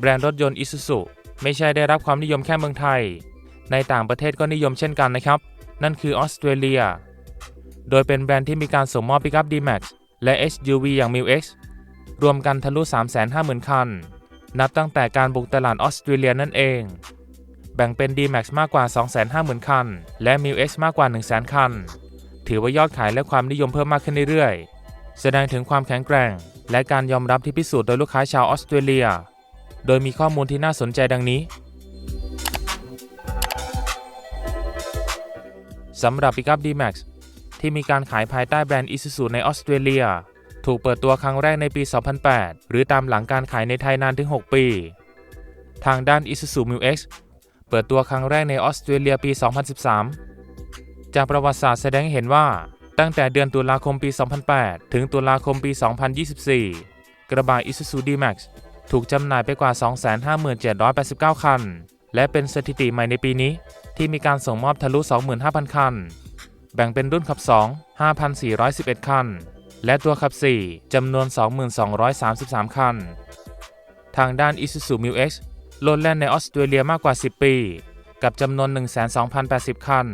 แบรนด์รถยนต์ Isuzu ไม่ใช่ได้รับความนิยมแค่เมืองไทย ในต่างประเทศก็นิยมเช่นกันนะครับ นั่นคือออสเตรเลีย โดยเป็นแบรนด์ที่มีการส่งมอบปิกอัพ D-Max และ SUV อย่าง m i l X รวมกันทะลุ 350,000 คัน นับตั้งแต่การบุกตลาดออสเตรเลียนั่นเอง แบ่งเป็น D-Max มากกว่า 250,000 คัน และ m i l X มากกว่า 100,000 คัน ถือว่ายอดขายและความนิยมเพิ่มมากขึ้นเรื่อยๆ แสดงถึงความแข็งแกร่ง และการยอมรับที่พิสูจน์โดยลูกค้าชาวออสเตรเลีย โดยมีข้อมูลที่น่าสนใจดังนี้สำหรับ Pickup D-Max ที่มีการขายภายใต้แบรนด์ Isuzu ในออสเตรเลีย ถูกเปิดตัวครั้งแรกในปี 2008 หรือตามหลังการขายในไทยนานถึง 6 ปี ทางด้าน Isuzu m i X เปิดตัวครั้งแรกในออสเตรเลียปี 2013 จากประวัติศาสตร์แสดงให้เห็นว่า ตั้งแต่เดือนตุลาคมปี 2008 ถึงตุลาคมปี 2024 กระบะ Isuzu D-Max ถูกจำหน่ายไปกว่า 25789 คัน และเป็นสถิติใหม่ในปีนี้ ที่มีการส่งมอบทะลุ 25,000 คัน แบ่งเป็นรุ่นขับ 2 5,411 คัน และตัวขับ 4จำนวน 2233 คัน ทางด้าน Isuzu m i x โลดแล่นในออสเตรเลียมากกว่า 10 ปี กับจำนวน 1,280 คัน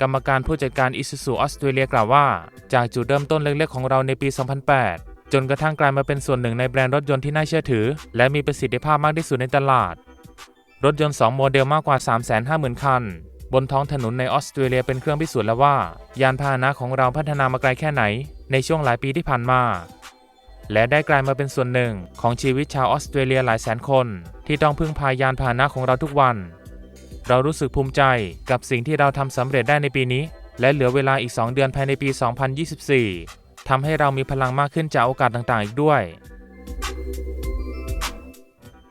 กรรมการผู้จัดการ Isuzu ออสเตรเลียกล่าวว่า จากจุดเริ่มต้นเล็กๆของเราในปี 2008 จนกระทั่งกลายมาเป็นส่วนหนึ่งในแบรนด์รถยนต์ที่น่าเชื่อถือ และมีประสิทธิภาพมากที่สุดในตลาด รถยนต์ 2 โมเดลมากกว่า 350,000 คัน บนท้องถนนในออสเตรเลียเป็นเครื่องพิสูจน์แล้วว่า ยานพาหนะของเราพัฒนามาไกลแค่ไหน ในช่วงหลายปีที่ผ่านมา และได้กลายมาเป็นส่วนหนึ่งของชีวิตชาวออสเตรเลียหลายแสนคน ที่ต้องพึ่งพายานพาหนะของเราทุกวัน เรารู้สึกภูมิใจกับสิ่งที่เราทำสำเร็จได้ในปีนี้ และเหลือเวลาอีก 2 เดือนภายในปี 2024 ทำให้เรามีพลังมากขึ้นจากโอกาสต่างๆ อีกด้วย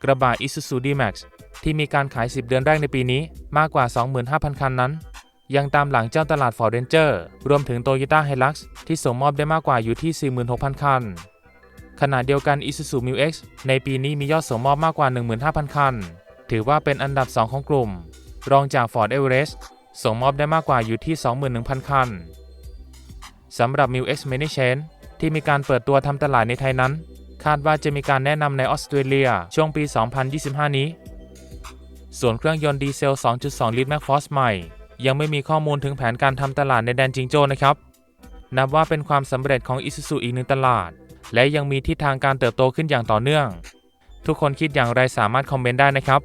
กระบะ Isuzu D-Max ที่มีการขาย 10 เดือนแรกในปีนี้มากกว่า 25,000 คันนั้น ยังตามหลังเจ้าตลาด Ford Ranger รวมถึง Toyota Hilux ที่ส่งมอบได้มากกว่าอยู่ที่ 46,000 คัน ขณะเดียวกัน Isuzu m i X ในปีนี้มียอดส่งมอบมากกว่า 15,000 คัน ถือว่าเป็นอันดับ 2 ของกลุ่ม รองจาก Ford Everest ส่งมอบได้มากกว่าอยู่ที่ 21,000 คัน สำหรับ m i l X Mini Chain ที่มีการเปิดตัวทำตลาดในไทยนั้น คาดว่าจะมีการแนะนำในออสเตรเลียช่วงปี 2025 นี้ ส่วนเครื่องยนต์ดีเซล 2.2 ลิตร McForce ใหม่ ยังไม่มีข้อมูลถึงแผนการทำตลาดในแดนจิงโจ้นะครับ นับว่าเป็นความสำเร็จของ Isuzu อีกหนึ่งตลาด และยังมีทิศทางการเติบโตขึ้นอย่างต่อเนื่อง ทุกคนคิดอย่างไรสามารถคอมเมนต์ได้นะครับ